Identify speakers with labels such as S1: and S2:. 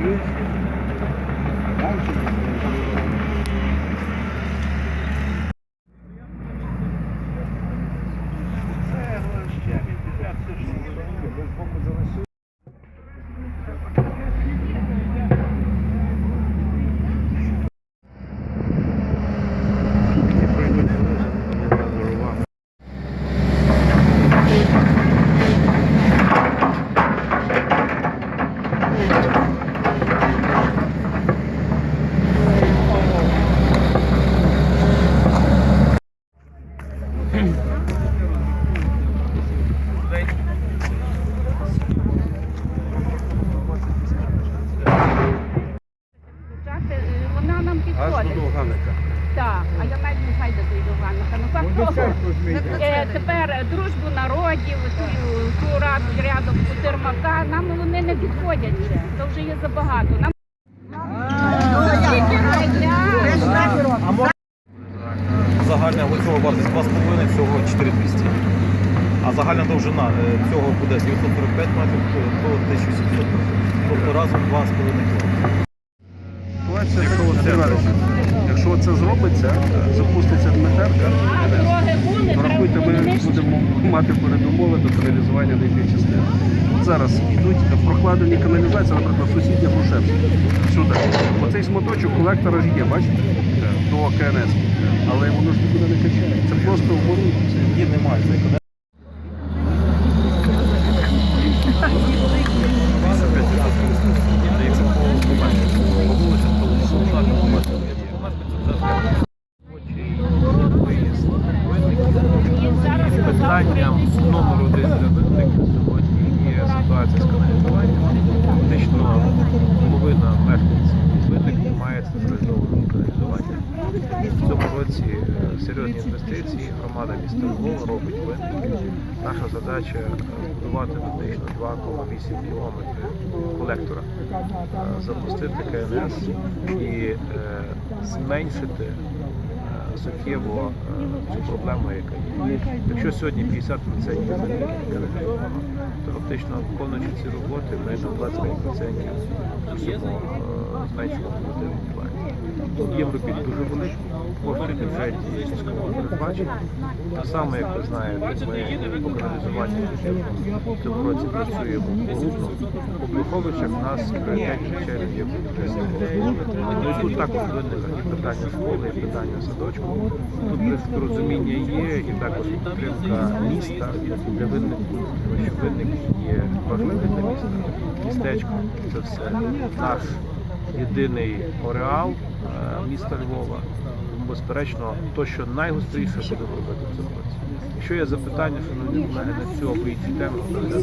S1: Thank you. Нам
S2: Аж
S1: підходить.
S2: до Ганика.
S1: Так, а я навіть не знаю, де той Довганика. Ну факт того, е, тепер е, дружбу народів, ту, ту раду рядом Кутермака, нам вони не підходять ще. То вже є забагато. Нам
S3: Загальна цього вартість 2,5, цього 4200. А загальна довжина е, цього буде 945 метрів до 1700 метрів. Тобто разом 2,5 км.
S2: Якщо це, якщо це зробиться, запуститься Дмитерка, то ми будемо мати передумови до каналізування частини. От зараз йдуть прокладені каналізації, наприклад, сусідня Грушевська. Сюди. Оцей смоточок колектора ж є, бачите? До КНС. Але воно ж нікуди не качає. Це просто вгору.
S3: Ні, немає. Це економія. Дається по поменше. По вулицям, то Солдата, по метру.
S4: Питанням номер один для сьогодні є ситуація з каналізуванням. Фактично половина мешканців виник не має централізованого каналізування. В цьому році е, серйозні інвестиції. Громада міста Львова робить виник. Наша задача е, будувати фактично 2,8 кілометри колектора, е, запустити КНС і зменшити суттєво е, цю проблему, яка є. Якщо сьогодні 50% каналізовано, то фактично виконуючи ці роботи, ми на 25% мусимо зменшувати виділення. Об'єм робіт дуже великий, кошти в бюджеті військового передбачені. Так само, як ви знаєте, ми по каналізуванню в цьому році працюємо крупно. У Блюховичах у нас пріоритетні черги є тут також виникли і питання школи, і питання садочку. Тут розуміння є, і також підтримка міста для винників, винник є важливий для міста. Містечко це все наш єдиний ореал е, міста Львова. Безперечно, то, що найгостріше буде робити в цьому році. Якщо є запитання, шановні колеги, на цю теми, то